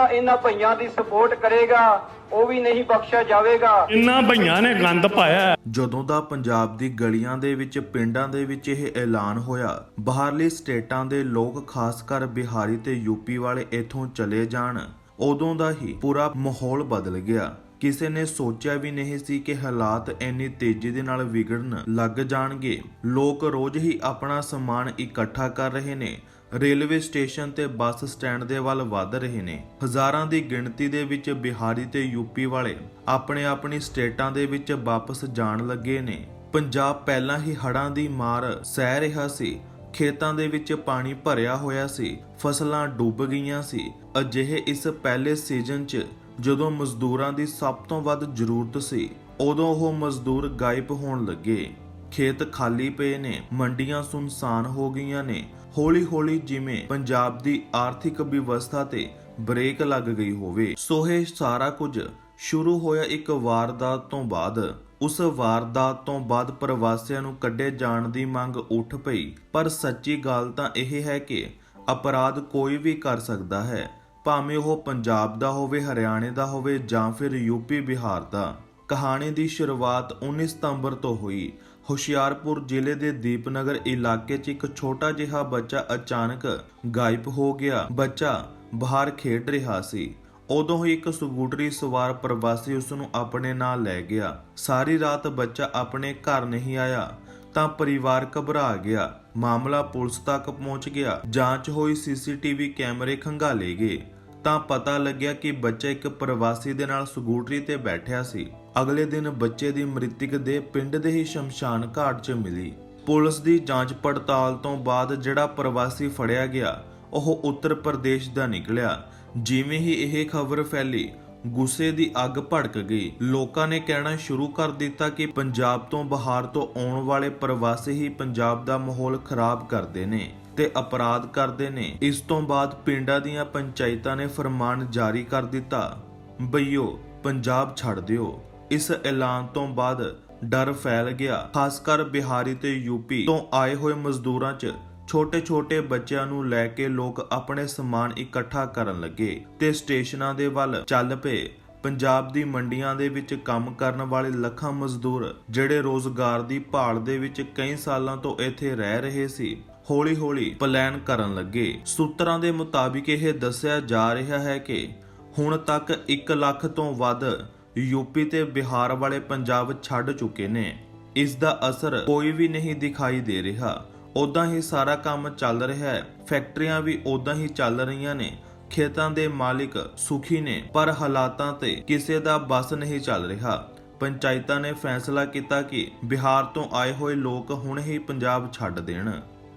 ਜਿਹੜਾ ਇਹਨਾਂ ਭਈਆਂ ਦੀ ਸਪੋਰਟ ਕਰੇਗਾ ਉਹ ਵੀ ਨਹੀਂ ਬਖਸ਼ਿਆ ਜਾਵੇਗਾ। ਇੰਨਾ ਭਈਆਂ ਨੇ ਗੰਦ ਪਾਇਆ। ਜਦੋਂ ਦਾ ਪੰਜਾਬ ਦੀ ਗਲੀਆਂ ਦੇ ਵਿੱਚ ਪਿੰਡਾਂ ਦੇ ਵਿੱਚ ਇਹ ਐਲਾਨ ਹੋਇਆ ਬਾਹਰਲੀ ਸਟੇਟਾਂ ਦੇ ਲੋਕ ਖਾਸ ਕਰ ਬਿਹਾਰੀ ਤੇ ਯੂਪੀ ਵਾਲੇ ਇੱਥੋਂ ਚਲੇ ਜਾਣ ਉਦੋਂ ਦਾ ਹੀ ਪੂਰਾ ਮਾਹੌਲ ਬਦਲ ਗਿਆ। ਕਿਸੇ ਨੇ ਸੋਚਿਆ ਵੀ ਨਹੀਂ ਸੀ ਕਿ ਹਾਲਾਤ ਇੰਨੀ ਤੇਜ਼ੀ ਦੇ ਨਾਲ ਵਿਗੜਨ ਲੱਗ ਜਾਣਗੇ। ਲੋਕ ਰੋਜ਼ ਹੀ ਆਪਣਾ ਸਮਾਨ ਇਕੱਠਾ ਕਰ ਰਹੇ ਨੇ। ਰੇਲਵੇ ਸਟੇਸ਼ਨ ਤੇ ਬੱਸ ਸਟੈਂਡ ਦੇ ਵੱਲ ਵੱਧ ਰਹੇ ਨੇ। ਹਜ਼ਾਰਾਂ ਦੀ ਗਿਣਤੀ ਦੇ ਵਿੱਚ ਬਿਹਾਰੀ ਤੇ ਯੂਪੀ ਵਾਲੇ ਆਪਣੇ ਆਪਣੀ ਸਟੇਟਾਂ ਦੇ ਵਿੱਚ ਵਾਪਸ ਜਾਣ ਲੱਗੇ ਨੇ। ਪੰਜਾਬ ਪਹਿਲਾਂ ਹੀ ਹੜ੍ਹਾਂ ਦੀ ਮਾਰ ਸਹਿ ਰਿਹਾ ਸੀ। ਖੇਤਾਂ ਦੇ ਵਿੱਚ ਪਾਣੀ ਭਰਿਆ ਹੋਇਆ ਸੀ। ਫਸਲਾਂ ਡੁੱਬ ਗਈਆਂ ਸੀ। ਅਜਿਹੇ ਇਸ ਪਹਿਲੇ ਸੀਜ਼ਨ 'ਚ ਜਦੋਂ ਮਜ਼ਦੂਰਾਂ ਦੀ ਸਭ ਤੋਂ ਵੱਧ ਜ਼ਰੂਰਤ ਸੀ, ਉਦੋਂ ਉਹ ਮਜ਼ਦੂਰ ਗਾਇਬ ਹੋਣ ਲੱਗੇ। ਖੇਤ ਖਾਲੀ ਪਏ ਨੇ। ਮੰਡੀਆਂ ਸੁਨਸਾਨ ਹੋ ਗਈਆਂ ਨੇ। ਹੌਲੀ-ਹੌਲੀ ਜਿਵੇਂ ਪੰਜਾਬ ਦੀ ਆਰਥਿਕ ਵਿਵਸਥਾ ਤੇ ਬ੍ਰੇਕ ਲੱਗ ਗਈ ਹੋਵੇ। ਸੋ ਸਾਰਾ ਕੁਝ ਸ਼ੁਰੂ ਹੋਇਆ ਇੱਕ ਵਾਰਦਾਤ ਤੋਂ ਬਾਅਦ। ਉਸ ਵਾਰਦਾਤ ਤੋਂ ਬਾਅਦ ਪ੍ਰਵਾਸੀਆਂ ਨੂੰ ਕੱਢੇ ਜਾਣ ਦੀ ਮੰਗ ਉੱਠ ਪਈ। ਪਰ ਸੱਚੀ ਗੱਲ ਤਾਂ ਇਹ ਹੈ ਕਿ ਅਪਰਾਧ ਕੋਈ ਵੀ ਕਰ ਸਕਦਾ ਹੈ। ਭਾਵੇਂ ਉਹ ਪੰਜਾਬ ਦਾ ਹੋਵੇ, ਹਰਿਆਣੇ ਦਾ ਹੋਵੇ ਜਾਂ ਫਿਰ ਯੂਪੀ ਬਿਹਾਰ ਦਾ। ਕਹਾਣੀ ਦੀ ਸ਼ੁਰੂਆਤ 19 ਸਤੰਬਰ ਤੋਂ ਹੋਈ। ਹੁਸ਼ਿਆਰਪੁਰ ਜ਼ਿਲ੍ਹੇ ਦੇ ਦੀਪਨਗਰ ਇਲਾਕੇ 'ਚ ਇੱਕ ਛੋਟਾ ਜਿਹਾ ਬੱਚਾ ਅਚਾਨਕ ਗਾਇਬ ਹੋ ਗਿਆ। ਬੱਚਾ ਬਾਹਰ ਖੇਡ ਰਿਹਾ ਸੀ। ਉਦੋਂ ਹੀ ਇੱਕ ਸਕੂਟਰੀ ਸਵਾਰ ਪ੍ਰਵਾਸੀ ਉਸ ਨੂੰ ਆਪਣੇ ਨਾਲ ਲੈ ਗਿਆ। ਸਾਰੀ ਰਾਤ ਬੱਚਾ ਆਪਣੇ ਘਰ ਨਹੀਂ ਆਇਆ, ਤਾਂ ਪਰਿਵਾਰ ਘਬਰਾ ਗਿਆ। ਮਾਮਲਾ ਪੁਲਿਸ ਤੱਕ ਪਹੁੰਚ ਗਿਆ। ਜਾਂਚ ਹੋਈ ਸੀਸੀਟੀਵੀ ਕੈਮਰੇ ਖੰਗਾਲੇ ਗਏ। ਤਾਂ ਪਤਾ ਲੱਗਿਆ ਕਿ ਬੱਚਾ ਇੱਕ ਪ੍ਰਵਾਸੀ ਦੇ ਨਾਲ ਸਕੂਟਰੀ ਤੇ ਬੈਠਿਆ ਸੀ। ਅਗਲੇ ਦਿਨ ਬੱਚੇ ਦੀ ਮ੍ਰਿਤਕ ਦੇ ਪਿੰਡ ਦੇ ਹੀ ਸ਼ਮਸ਼ਾਨ ਘਾਟ 'ਚ ਮਿਲੀ। ਪੁਲਿਸ ਦੀ ਜਾਂਚ ਪੜਤਾਲ ਤੋਂ ਬਾਅਦ ਜਿਹੜਾ ਪ੍ਰਵਾਸੀ ਫੜਿਆ ਗਿਆ, ਉਹ ਉੱਤਰ ਪ੍ਰਦੇਸ਼ ਦਾ ਨਿਕਲਿਆ। ਜਿਵੇਂ ਹੀ ਇਹ ਖਬਰ ਫੈਲੀ, ਗੁੱਸੇ ਦੀ ਅੱਗ ਭੜਕ ਗਈ। ਲੋਕਾਂ ਨੇ ਕਹਿਣਾ ਸ਼ੁਰੂ ਕਰ ਦਿੱਤਾ ਕਿ ਪੰਜਾਬ ਤੋਂ ਬਾਹਰ ਤੋਂ ਆਉਣ ਵਾਲੇ ਪ੍ਰਵਾਸੀ ਹੀ ਪੰਜਾਬ ਦਾ ਮਾਹੌਲ ਖਰਾਬ ਕਰਦੇ ਨੇ ਤੇ ਅਪਰਾਧ ਕਰਦੇ ਨੇ। ਇਸ ਤੋਂ ਬਾਅਦ ਪਿੰਡਾਂ ਦੀਆਂ ਪੰਚਾਇਤਾਂ ਨੇ ਫਰਮਾਨ ਜਾਰੀ ਕਰ ਦਿੱਤਾ, ਬਈਓ, ਪੰਜਾਬ ਛੱਡ ਦਿਓ। ਇਸ ਐਲਾਨ ਤੋਂ ਬਾਅਦ ਡਰ ਫੈਲ ਗਿਆ। ਖਾਸ ਕਰ ਬਿਹਾਰੀ ਤੇ ਯੂਪੀ ਤੋਂ ਆਏ ਹੋਏ ਮਜ਼ਦੂਰਾਂ 'ਚ ਛੋਟੇ-ਛੋਟੇ ਬੱਚਿਆਂ ਨੂੰ ਲੈ ਕੇ ਲੋਕ ਆਪਣੇ ਸਮਾਨ ਇਕੱਠਾ ਕਰਨ ਲੱਗੇ ਤੇ ਸਟੇਸ਼ਨਾਂ ਦੇ ਵੱਲ ਚੱਲ ਪਏ। ਪੰਜਾਬ ਦੀ ਮੰਡੀਆਂ ਦੇ ਵਿੱਚ ਕੰਮ ਕਰਨ ਵਾਲੇ ਲੱਖਾਂ ਮਜ਼ਦੂਰ ਜਿਹੜੇ ਰੋਜ਼ਗਾਰ ਦੀ ਭਾਲ ਦੇ ਵਿੱਚ ਕਈ ਸਾਲਾਂ ਤੋਂ ਇੱਥੇ ਰਹਿ ਰਹੇ ਸੀ, ਹੌਲੀ-ਹੌਲੀ ਪਲਾਨ ਕਰਨ ਲੱਗੇ। ਸੂਤਰਾਂ ਦੇ ਮੁਤਾਬਿਕ ਇਹ ਦੱਸਿਆ ਜਾ ਰਿਹਾ ਹੈ ਕਿ ਹੁਣ ਤੱਕ 1 ਲੱਖ ਤੋਂ ਵੱਧ ਯੂਪੀ ਤੇ ਬਿਹਾਰ ਵਾਲੇ ਪੰਜਾਬ ਛੱਡ ਚੁੱਕੇ ਨੇ। ਇਸ ਦਾ ਅਸਰ ਕੋਈ ਵੀ ਨਹੀਂ ਦਿਖਾਈ ਦੇ ਰਿਹਾ। ਉਦਾਂ ਹੀ ਸਾਰਾ ਕੰਮ ਚੱਲ ਰਿਹਾ ਹੈ। ਫੈਕਟਰੀਆਂ ਵੀ ਉਦਾਂ ਹੀ ਚੱਲ ਰਹੀਆਂ ਨੇ। ਖੇਤਾਂ ਦੇ ਮਾਲਿਕ ਸੁਖੀ ਨੇ, ਪਰ ਹਾਲਾਤਾਂ ਤੇ ਕਿਸੇ ਦਾ ਬਸ ਨਹੀਂ ਚੱਲ ਰਿਹਾ। ਪੰਚਾਇਤਾਂ ਨੇ ਫੈਸਲਾ ਕੀਤਾ ਕਿ ਬਿਹਾਰ ਤੋਂ ਆਏ ਹੋਏ ਲੋਕ ਹੁਣ ਹੀ ਪੰਜਾਬ ਛੱਡ ਦੇਣ।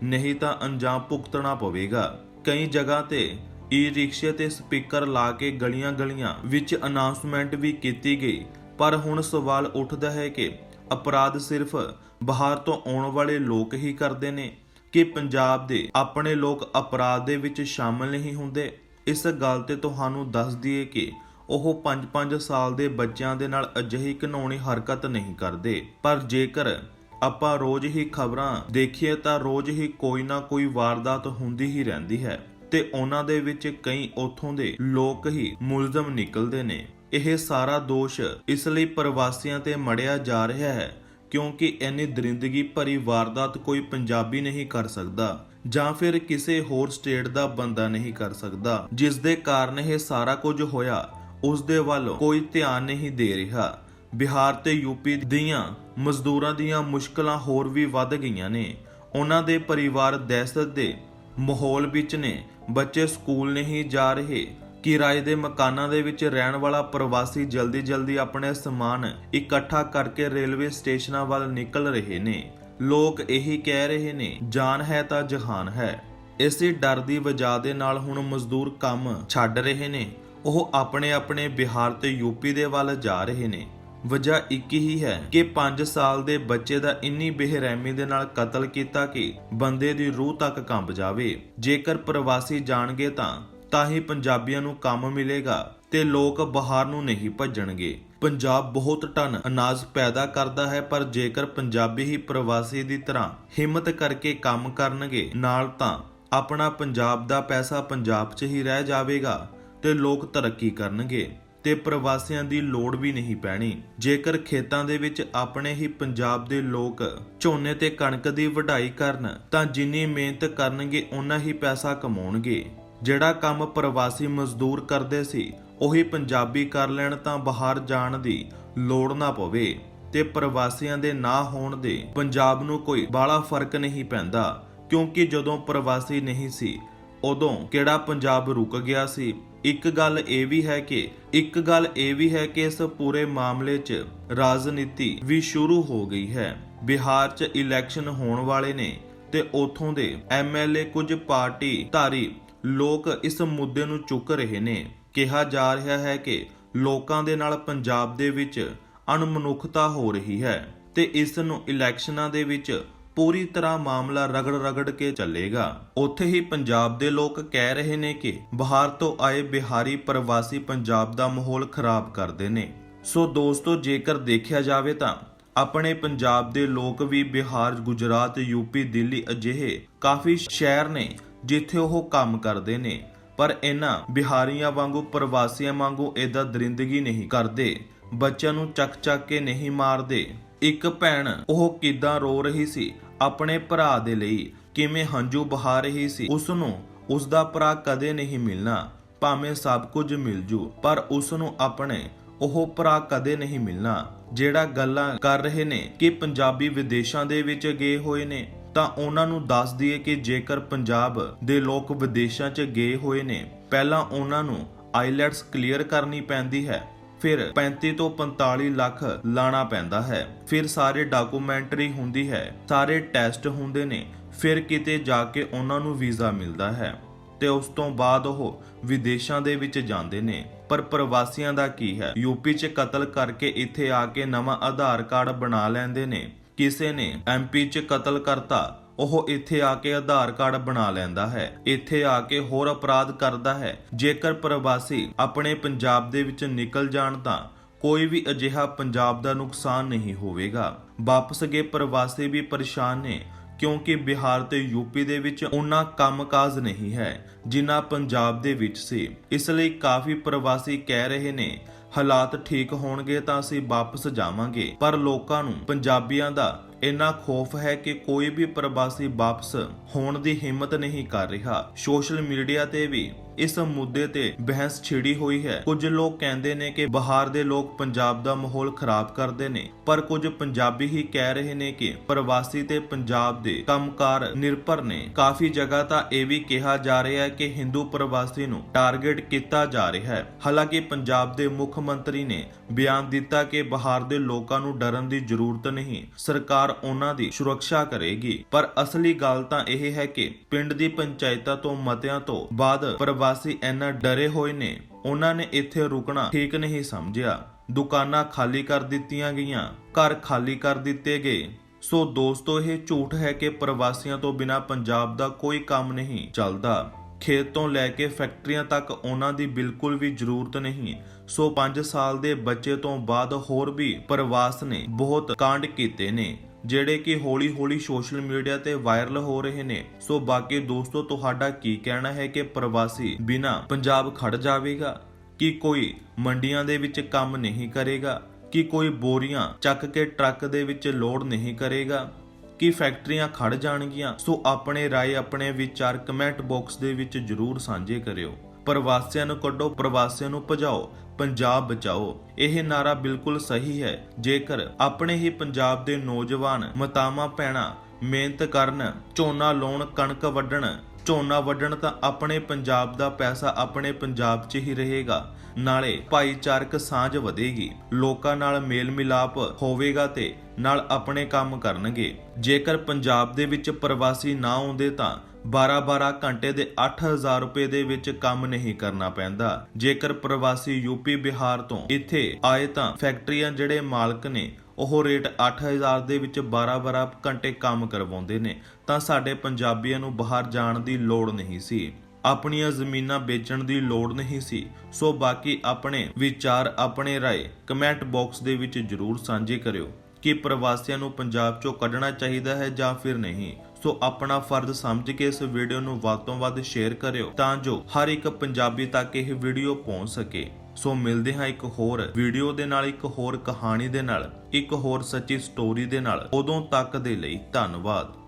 ਨਹੀਂ ਤਾਂ ਅੰਜਾਮ ਭੁਗਤਣਾ ਪਵੇਗਾ। ਕਈ ਜਗ੍ਹਾ ਤੇ ਈ ਰਿਕਸ਼ੇ ਤੇ ਸਪੀਕਰ ਲਾ ਕੇ ਗਲੀਆਂ-ਗਲੀਆਂ ਵਿੱਚ ਅਨਾਉਂਸਮੈਂਟ ਵੀ ਕੀਤੀ ਗਈ। ਪਰ ਹੁਣ ਸਵਾਲ ਉੱਠਦਾ ਹੈ ਕਿ ਅਪਰਾਧ ਸਿਰਫ ਬਾਹਰ ਤੋਂ ਆਉਣ ਵਾਲੇ ਲੋਕ ਹੀ ਕਰਦੇ ਨੇ ਕਿ ਪੰਜਾਬ ਦੇ ਆਪਣੇ ਲੋਕ ਅਪਰਾਧ ਦੇ ਵਿੱਚ ਸ਼ਾਮਲ ਨਹੀਂ ਹੁੰਦੇ? ਇਸ ਗੱਲ ਤੇ ਤੁਹਾਨੂੰ ਦੱਸ ਦਈਏ ਕਿ ਉਹ 5-5 ਸਾਲ ਦੇ ਬੱਚਿਆਂ ਦੇ ਨਾਲ ਅਜਿਹੀ ਘਿਨਾਉਣੀ ਹਰਕਤ ਨਹੀਂ ਕਰਦੇ। ਪਰ ਜੇਕਰ ਆਪਾਂ ਰੋਜ਼ ਹੀ ਖਬਰਾਂ ਦੇਖੀਏ ਤਾਂ ਰੋਜ਼ ਹੀ ਕੋਈ ਨਾ ਕੋਈ ਵਾਰਦਾਤ ਹੁੰਦੀ ਹੀ ਰਹਿੰਦੀ ਹੈ। ਤੇ ਉਹਨਾਂ ਦੇ ਵਿੱਚ ਕਈ ਉਥੋਂ ਦੇ ਲੋਕ ਹੀ ਮੁਲਜ਼ਮ ਨਿਕਲਦੇ ਨੇ। ਇਹ ਸਾਰਾ ਦੋਸ਼ ਇਸ ਲਈ ਪ੍ਰਵਾਸੀਆਂ ਤੇ ਮੜਿਆ ਜਾ ਰਿਹਾ ਹੈ ਕਿਉਂਕਿ ਇੰਨੀ ਦਰਿੰਦਗੀ ਭਰੀ ਵਾਰਦਾਤ ਕੋਈ ਪੰਜਾਬੀ ਨਹੀਂ ਕਰ ਸਕਦਾ ਜਾਂ ਫਿਰ ਕਿਸੇ ਹੋਰ ਸਟੇਟ ਦਾ ਬੰਦਾ ਨਹੀਂ ਕਰ ਸਕਦਾ, ਜਿਸ ਦੇ ਕਾਰਨ ਇਹ ਸਾਰਾ ਕੁਝ ਹੋਇਆ। ਉਸ ਦੇ ਵੱਲ ਕੋਈ ਧਿਆਨ ਨਹੀਂ ਦੇ ਰਿਹਾ। ਬਿਹਾਰ ਤੇ ਯੂਪੀ ਦੀਆਂ ਮਜ਼ਦੂਰਾਂ ਦੀਆਂ ਮੁਸ਼ਕਲਾਂ ਹੋਰ ਵੀ ਵੱਧ ਗਈਆਂ ਨੇ। ਉਹਨਾਂ ਦੇ ਪਰਿਵਾਰ ਦਹਿਸ਼ਤ ਦੇ ਮਾਹੌਲ ਵਿੱਚ ਨੇ। ਬੱਚੇ ਸਕੂਲ ਨਹੀਂ ਜਾ ਰਹੇ। ਕਿਰਾਏ ਦੇ ਮਕਾਨਾਂ ਦੇ ਵਿੱਚ ਰਹਿਣ ਵਾਲਾ ਪ੍ਰਵਾਸੀ ਜਲਦੀ-ਜਲਦੀ ਆਪਣੇ ਸਮਾਨ ਇਕੱਠਾ ਕਰਕੇ ਰੇਲਵੇ ਸਟੇਸ਼ਨਾਂ ਵੱਲ ਨਿਕਲ ਰਹੇ ਨੇ। ਲੋਕ ਇਹੀ ਕਹਿ ਰਹੇ ਨੇ, ਜਾਨ ਹੈ ਤਾਂ ਜਹਾਨ ਹੈ। ਇਸੇ ਡਰ ਦੀ ਵਜ੍ਹਾ ਦੇ ਨਾਲ ਹੁਣ ਮਜ਼ਦੂਰ ਕੰਮ ਛੱਡ ਰਹੇ ਨੇ। ਉਹ ਆਪਣੇ-ਆਪਣੇ ਬਿਹਾਰ ਤੇ ਯੂਪੀ ਦੇ ਵੱਲ ਜਾ ਰਹੇ ਨੇ। ਵਜ੍ਹਾ ਇੱਕ ਹੀ ਹੈ ਕਿ 5 ਸਾਲ ਦੇ ਬੱਚੇ ਦਾ ਇੰਨੀ ਬੇਰਹਿਮੀ ਦੇ ਨਾਲ ਕਤਲ ਕੀਤਾ ਕਿ ਬੰਦੇ ਦੀ ਰੂਹ ਤੱਕ ਕੰਬ ਜਾਵੇ। ਜੇਕਰ ਪ੍ਰਵਾਸੀ ਜਾਣਗੇ ਤਾਂ ਤਾਂ ਹੀ ਪੰਜਾਬੀਆਂ ਨੂੰ ਕੰਮ ਮਿਲੇਗਾ ਤੇ ਲੋਕ ਬਾਹਰ ਨੂੰ ਨਹੀਂ ਭੱਜਣਗੇ। ਪੰਜਾਬ ਬਹੁਤ ਟਨ ਅਨਾਜ ਪੈਦਾ ਕਰਦਾ ਹੈ, ਪਰ ਜੇਕਰ ਪੰਜਾਬੀ ਹੀ ਪ੍ਰਵਾਸੀ ਦੀ ਤਰ੍ਹਾਂ ਹਿੰਮਤ ਕਰਕੇ ਕੰਮ ਕਰਨਗੇ, ਨਾਲ ਤਾਂ ਆਪਣਾ ਪੰਜਾਬ ਦਾ ਪੈਸਾ ਪੰਜਾਬ 'ਚ ਹੀ ਰਹਿ ਜਾਵੇਗਾ ਤੇ ਲੋਕ ਤਰੱਕੀ ਕਰਨਗੇ। ਤੇ ਪ੍ਰਵਾਸੀਆਂ ਦੀ ਲੋੜ ਵੀ ਨਹੀਂ ਪੈਣੀ। ਜੇਕਰ ਖੇਤਾਂ ਦੇ ਵਿੱਚ ਆਪਣੇ ਹੀ ਪੰਜਾਬ ਦੇ ਲੋਕ ਝੋਨੇ ਤੇ ਕਣਕ ਦੀ ਵਢਾਈ ਕਰਨ, ਤਾਂ ਜਿੰਨੀ ਮਿਹਨਤ ਕਰਨਗੇ ਉਨਾ ਹੀ ਪੈਸਾ ਕਮਾਉਣਗੇ। ਜਿਹੜਾ ਕੰਮ ਪ੍ਰਵਾਸੀ ਮਜ਼ਦੂਰ ਕਰਦੇ ਸੀ, ਉਹੀ ਪੰਜਾਬੀ ਕਰ ਲੈਣ ਤਾਂ ਬਾਹਰ ਜਾਣ ਦੀ ਲੋੜ ਨਾ ਪਵੇ। ਤੇ ਪ੍ਰਵਾਸੀਆਂ ਦੇ ਨਾ ਹੋਣ ਦੇ ਪੰਜਾਬ ਨੂੰ ਕੋਈ ਬਾਲਾ ਫ਼ਰਕ ਨਹੀਂ ਪੈਂਦਾ, ਕਿਉਂਕਿ ਜਦੋਂ ਪ੍ਰਵਾਸੀ ਨਹੀਂ ਸੀ ਉਦੋਂ ਕਿਹੜਾ ਪੰਜਾਬ ਰੁਕ ਗਿਆ ਸੀ? ਇੱਕ ਗੱਲ ਇਹ ਵੀ ਹੈ ਕਿ, ਇੱਕ ਗੱਲ ਇਹ ਵੀ ਹੈ ਕਿ ਇਸ ਪੂਰੇ ਮਾਮਲੇ 'ਚ ਰਾਜਨੀਤੀ ਵੀ ਸ਼ੁਰੂ ਹੋ ਗਈ ਹੈ। ਬਿਹਾਰ 'ਚ ਇਲੈਕਸ਼ਨ ਹੋਣ ਵਾਲੇ ਨੇ ਤੇ ਉਥੋਂ ਦੇ ਐਮਐਲਏ ਕੁਝ ਪਾਰਟੀ ਧਾਰੀ ਲੋਕ ਇਸ ਮੁੱਦੇ ਨੂੰ ਚੁੱਕ ਰਹੇ ਨੇ। ਕਿਹਾ ਜਾ ਰਿਹਾ ਹੈ ਕਿ ਲੋਕਾਂ ਦੇ ਨਾਲ ਪੰਜਾਬ ਦੇ ਵਿੱਚ ਅਣਮਨੁੱਖਤਾ ਹੋ ਰਹੀ ਹੈ ਤੇ ਇਸ ਨੂੰ ਇਲੈਕਸ਼ਨਾਂ ਦੇ ਵਿੱਚ ਪੂਰੀ ਤਰ੍ਹਾਂ ਮਾਮਲਾ ਰਗੜ ਰਗੜ ਕੇ ਚੱਲੇਗਾ। ਉੱਥੇ ਹੀ ਪੰਜਾਬ ਦੇ ਲੋਕ ਕਹਿ ਰਹੇ ਨੇ ਕਿ ਬਾਹਰ ਤੋਂ ਆਏ ਬਿਹਾਰੀ ਪ੍ਰਵਾਸੀ ਪੰਜਾਬ ਦਾ ਮਾਹੌਲ ਖਰਾਬ ਕਰਦੇ ਨੇ। ਸੋ ਦੋਸਤੋ, ਜੇਕਰ ਦੇਖਿਆ ਜਾਵੇ ਤਾਂ ਆਪਣੇ ਪੰਜਾਬ ਦੇ ਲੋਕ ਵੀ ਬਿਹਾਰ, ਗੁਜਰਾਤ ਯੂਪੀ ਦਿੱਲੀ ਅਜਿਹੇ ਕਾਫੀ ਸ਼ਹਿਰ ਨੇ ਜਿੱਥੇ ਉਹ ਕੰਮ ਕਰਦੇ ਨੇ। ਪਰ ਇਹਨਾਂ ਬਿਹਾਰੀਆਂ ਵਾਂਗੂ, ਪ੍ਰਵਾਸੀਆਂ ਵਾਂਗੂ ਇਹਦਾ ਦਰਿੰਦਗੀ ਨਹੀਂ ਕਰਦੇ। ਬੱਚਿਆਂ ਨੂੰ ਚੱਕ ਚੱਕ ਕੇ ਨਹੀਂ ਮਾਰਦੇ। ਇੱਕ ਭੈਣ ਉਹ ਕਿਦਾਂ ਰੋ ਰਹੀ ਸੀ ਆਪਣੇ ਭਰਾ ਦੇ ਲਈ ਕਿਵੇਂ ਹੰਝੂ ਬਹਾ ਰਹੀ ਸੀ ਉਸ ਨੂੰ ਉਸ ਦਾ ਭਰਾ ਕਦੇ ਨਹੀਂ ਮਿਲਣਾ। ਭਾਵੇਂ ਸਭ ਕੁਝ ਮਿਲ ਜੂ, ਪਰ ਉਸ ਨੂੰ ਆਪਣੇ ਉਹ ਭਰਾ ਕਦੇ ਨਹੀਂ ਮਿਲਣਾ, ਜਿਹੜਾ ਗੱਲਾਂ ਕਰ ਰਹੇ ਨੇ ਕਿ ਪੰਜਾਬੀ ਵਿਦੇਸ਼ਾਂ ਦੇ ਵਿੱਚ ਗਏ ਹੋਏ ਨੇ। ਤਾਂ ਉਹਨਾਂ ਨੂੰ ਦੱਸ ਦਈਏ ਕਿ ਜੇਕਰ ਪੰਜਾਬ ਦੇ ਲੋਕ ਵਿਦੇਸ਼ਾਂ 'ਚ ਗਏ ਹੋਏ ਨੇ, ਪਹਿਲਾਂ ਉਹਨਾਂ ਨੂੰ ਆਈਲੈਟਸ ਕਲੀਅਰ ਕਰਨੀ ਪੈਂਦੀ ਹੈ। ਫਿਰ 35 ਤੋਂ 45 ਲੱਖ ਲਾਣਾ ਪੈਂਦਾ ਹੈ। ਫਿਰ ਸਾਰੇ ਡਾਕੂਮੈਂਟਰੀ ਹੁੰਦੀ ਹੈ, ਸਾਰੇ ਟੈਸਟ ਹੁੰਦੇ ਨੇ, ਫਿਰ ਕਿਤੇ ਜਾ ਕੇ ਉਹਨਾਂ ਨੂੰ ਵੀਜ਼ਾ ਮਿਲਦਾ ਹੈ ਤੇ ਉਸ ਤੋਂ ਬਾਅਦ ਉਹ ਵਿਦੇਸ਼ਾਂ ਦੇ ਵਿੱਚ ਜਾਂਦੇ ਨੇ। ਪਰ ਪ੍ਰਵਾਸੀਆਂ ਦਾ ਕੀ ਹੈ? ਯੂਪੀ 'ਚ ਕਤਲ ਕਰਕੇ ਇੱਥੇ ਆ ਕੇ ਨਵਾਂ ਆਧਾਰ ਕਾਰਡ ਬਣਾ ਲੈਂਦੇ ਨੇ। ਕਿਸੇ ਨੇ ਐਮਪੀ 'ਚ ਕਤਲ ਕਰਤਾ ਉਹ ਇੱਥੇ ਆ ਕੇ ਆਧਾਰ ਕਾਰਡ ਬਣਾ ਲੈਂਦਾ ਹੈ। ਇੱਥੇ ਆ ਕੇ ਹੋਰ ਅਪਰਾਧ ਕਰਦਾ ਹੈ। ਜੇਕਰ ਪ੍ਰਵਾਸੀ ਆਪਣੇ ਪੰਜਾਬ ਦੇ ਵਿੱਚ ਨਿਕਲ ਜਾਣ ਤਾਂ ਕੋਈ ਵੀ ਅਜਿਹਾ ਪੰਜਾਬ ਦਾ ਨੁਕਸਾਨ ਨਹੀਂ ਹੋਵੇਗਾ। ਵਾਪਸ ਗਏ ਪ੍ਰਵਾਸੀ ਵੀ ਪਰੇਸ਼ਾਨ ਨੇ, ਕਿਉਂਕਿ ਬਿਹਾਰ ਤੇ ਯੂਪੀ ਦੇ ਵਿੱਚ ਉਹਨਾਂ ਕੰਮਕਾਜ ਨਹੀਂ ਹੈ, ਜਿਨ੍ਹਾਂ ਪੰਜਾਬ ਦੇ ਵਿੱਚ ਸੀ। ਇਸ ਲਈ ਕਾਫੀ ਪ੍ਰਵਾਸੀ ਕਹਿ ਰਹੇ ਨੇ, ਹਾਲਾਤ ਠੀਕ ਹੋਣਗੇ ਤਾਂ ਅਸੀਂ ਵਾਪਸ ਜਾਵਾਂਗੇ। ਪਰ ਲੋਕਾਂ ਨੂੰ ਪੰਜਾਬੀਆਂ ਦਾ ਇੰਨਾ ਖੋਫ ਹੈ ਕਿ ਕੋਈ ਵੀ ਪ੍ਰਵਾਸੀ ਵਾਪਸ ਹੋਣ ਦੀ ਹਿੰਮਤ ਨਹੀਂ ਕਰ ਰਿਹਾ। ਸੋਸ਼ਲ ਮੀਡੀਆ ਤੇ ਵੀ ਇਸ ਮੁੱਦੇ ਤੇ ਬਹਿਸ ਛਿੜੀ ਹੋਈ ਹੈ। ਕੁਝ ਲੋਕ ਕਹਿੰਦੇ ਨੇ ਕਿ ਬਾਹਰ ਦੇ ਲੋਕ ਪੰਜਾਬ ਦਾ ਮਾਹੌਲ ਖਰਾਬ ਕਰਦੇ ਨੇ, ਪਰ ਕੁਝ ਪੰਜਾਬੀ ਹੀ ਕਹਿ ਰਹੇ ਨੇ ਕਿ ਪ੍ਰਵਾਸੀ ਤੇ ਪੰਜਾਬ ਦੇ ਕੰਮਕਾਰ ਨਿਰਭਰ ਨੇ। ਕਾਫੀ ਜਗ੍ਹਾ ਤਾਂ ਇਹ ਵੀ ਕਿਹਾ ਜਾ ਰਿਹਾ ਹੈ ਕਿ ਹਿੰਦੂ ਪ੍ਰਵਾਸੀ ਨੂੰ ਟਾਰਗੇਟ ਕੀਤਾ ਜਾ ਰਿਹਾ ਹੈ। ਹਾਲਾਂਕਿ ਪੰਜਾਬ ਦੇ ਮੁੱਖ ਮੰਤਰੀ ਨੇ ਬਿਆਨ ਦਿੱਤਾ ਕਿ ਬਾਹਰ ਦੇ ਲੋਕਾਂ ਨੂੰ ਡਰਨ ਦੀ ਜ਼ਰੂਰਤ ਨਹੀਂ, ਸਰਕਾਰ ਉਹਨਾਂ ਦੀ ਸੁਰੱਖਿਆ ਕਰੇਗੀ। ਪਰ ਅਸਲੀ ਗੱਲ ਤਾਂ ਇਹ ਹੈ ਕਿ ਪਿੰਡ ਦੀ ਪੰਚਾਇਤਾਂ ਤੋਂ ਮਤਿਆਂ ਤੋਂ ਬਾਅਦ ਪ੍ਰਵਾਸੀ ਇੰਨਾ ਡਰੇ ਹੋਏ ਨੇ, ਉਹਨਾਂ ਨੇ ਇੱਥੇ ਰੁਕਣਾ ਠੀਕ ਨਹੀਂ ਸਮਝਿਆ। ਦੁਕਾਨਾਂ ਖਾਲੀ ਕਰ ਦਿੱਤੀਆਂ ਗਈਆਂ, ਘਰ ਖਾਲੀ ਕਰ ਦਿੱਤੇ ਗਏ। ਸੋ ਦੋਸਤੋ, ਇਹ ਝੂਠ ਹੈ ਕਿ ਪ੍ਰਵਾਸੀਆਂ ਤੋਂ ਬਿਨਾ ਪੰਜਾਬ ਦਾ ਕੋਈ ਕੰਮ ਨਹੀਂ ਚੱਲਦਾ। ਖੇਤ ਤੋਂ ਲੈ ਕੇ ਫੈਕਟਰੀਆਂ ਤੱਕ ਉਹਨਾਂ ਦੀ ਬਿਲਕੁਲ ਵੀ ਜ਼ਰੂਰਤ ਨਹੀਂ। ਸੋ 5 ਸਾਲ ਦੇ ਬੱਚੇ ਤੋਂ ਬਾਅਦ ਹੋਰ ਵੀ ਪ੍ਰਵਾਸ ਨੇ ਬਹੁਤ ਕਾਂਡ ਕੀਤੇ ਨੇ, ਜਿਹੜੇ ਕਿ ਹੌਲੀ-ਹੌਲੀ ਸੋਸ਼ਲ ਮੀਡੀਆ ਤੇ ਵਾਇਰਲ ਹੋ ਰਹੇ ਨੇ। ਸੋ ਬਾਕੀ ਦੋਸਤੋ, ਤੁਹਾਡਾ ਕੀ ਕਹਿਣਾ ਹੈ ਕਿ ਪ੍ਰਵਾਸੀ ਬਿਨਾ ਪੰਜਾਬ ਖੜ ਜਾਵੇਗਾ? ਕਿ ਕੋਈ ਮੰਡੀਆਂ ਦੇ ਵਿੱਚ ਕੰਮ ਨਹੀਂ ਕਰੇਗਾ? ਕਿ ਕੋਈ ਬੋਰੀਆਂ ਚੱਕ ਕੇ ਟਰੱਕ ਦੇ ਵਿੱਚ ਲੋਡ ਨਹੀਂ ਕਰੇਗਾ? ਕਿ ਫੈਕਟਰੀਆਂ ਖੜ ਜਾਣਗੀਆਂ, ਸੋ ਆਪਣੇ ਰਾਏ ਆਪਣੇ ਵਿਚਾਰ ਕਮੈਂਟ ਬਾਕਸ ਦੇ ਵਿੱਚ ਜਰੂਰ ਸਾਂਝੇ ਕਰਿਓ। ਪ੍ਰਵਾਸੀਆਂ ਨੂੰ ਕੱਢੋ, ਪ੍ਰਵਾਸੀਆਂ ਨੂੰ ਭਜਾਓ, ਪੰਜਾਬ ਬਚਾਓ। ਇਹ ਨਾਰਾ ਬਿਲਕੁਲ ਸਹੀ ਹੈ। ਜੇਕਰ ਆਪਣੇ ਹੀ ਪੰਜਾਬ ਦੇ ਨੌਜਵਾਨ ਮਤਾਮਾ ਪੈਣਾ ਮਿਹਨਤ ਕਰਨ, ਝੋਨਾ ਲਾਉਣ, ਕਣਕ ਵੱਢਣ ਝੋਨਾ ਵੱਢਣ ਤਾਂ ਆਪਣੇ ਪੰਜਾਬ ਦਾ ਪੈਸਾ ਆਪਣੇ ਪੰਜਾਬ 'ਚ ਹੀ ਰਹੇਗਾ। ਨਾਲੇ ਭਾਈਚਾਰਕ ਸਾਂਝ ਵਧੇਗੀ। ਲੋਕਾਂ ਨਾਲ ਮੇਲ ਮਿਲਾਪ ਹੋਵੇਗਾ ਤੇ ਨਾਲ ਆਪਣੇ ਕੰਮ ਕਰਨਗੇ। ਜੇਕਰ ਪੰਜਾਬ ਦੇ ਵਿੱਚ ਪ੍ਰਵਾਸੀ ਨਾ ਆਉਂਦੇ ਤਾਂ 12-12 ਘੰਟੇ ਦੇ 8000 ਰੁਪਏ ਦੇ ਵਿੱਚ ਕੰਮ ਨਹੀਂ ਕਰਨਾ ਪੈਂਦਾ। ਜੇਕਰ ਪ੍ਰਵਾਸੀ ਯੂਪੀ ਬਿਹਾਰ ਤੋਂ ਇੱਥੇ ਆਏ ਤਾਂ ਫੈਕਟਰੀਆਂ ਜਿਹੜੇ ਮਾਲਕ ਨੇ, ਉਹ ਰੇਟ 8000 ਦੇ ਵਿੱਚ 12-12 ਘੰਟੇ ਕੰਮ ਕਰਵਾਉਂਦੇ ਨੇ, ਤਾਂ ਸਾਡੇ ਪੰਜਾਬੀਆਂ ਨੂੰ ਬਾਹਰ ਜਾਣ ਦੀ ਲੋੜ ਨਹੀਂ ਸੀ। ਆਪਣੀਆਂ ਜ਼ਮੀਨਾਂ ਵੇਚਣ ਦੀ ਲੋੜ ਨਹੀਂ ਸੀ। ਸੋ ਬਾਕੀ ਆਪਣੇ ਵਿਚਾਰ, ਆਪਣੇ ਰਾਏ ਕਮੈਂਟ ਬਾਕਸ ਦੇ ਵਿੱਚ ਜਰੂਰ ਸਾਂਝੇ ਕਰਿਓ। ਕਿ ਪ੍ਰਵਾਸੀਆਂ ਨੂੰ ਪੰਜਾਬ ਚੋਂ ਕੱਢਣਾ ਚਾਹੀਦਾ ਹੈ ਜਾਂ ਫਿਰ ਨਹੀਂ। ਸੋ ਆਪਣਾ ਫਰਜ਼ ਸਮਝ ਕੇ ਇਸ ਵੀਡੀਓ ਨੂੰ ਵੱਧ ਤੋਂ ਵੱਧ ਸ਼ੇਅਰ ਕਰਿਓ ਤਾਂ ਜੋ ਹਰ ਇੱਕ ਪੰਜਾਬੀ ਤੱਕ ਇਹ ਵੀਡੀਓ ਪਹੁੰਚ ਸਕੇ। ਸੋ ਮਿਲਦੇ ਹਾਂ ਇੱਕ ਹੋਰ ਵੀਡੀਓ ਦੇ ਨਾਲ, ਇੱਕ ਹੋਰ ਕਹਾਣੀ ਦੇ ਨਾਲ, ਇੱਕ ਹੋਰ ਸੱਚੀ ਸਟੋਰੀ ਦੇ ਨਾਲ। ਉਦੋਂ ਤੱਕ ਦੇ ਲਈ ਧੰਨਵਾਦ।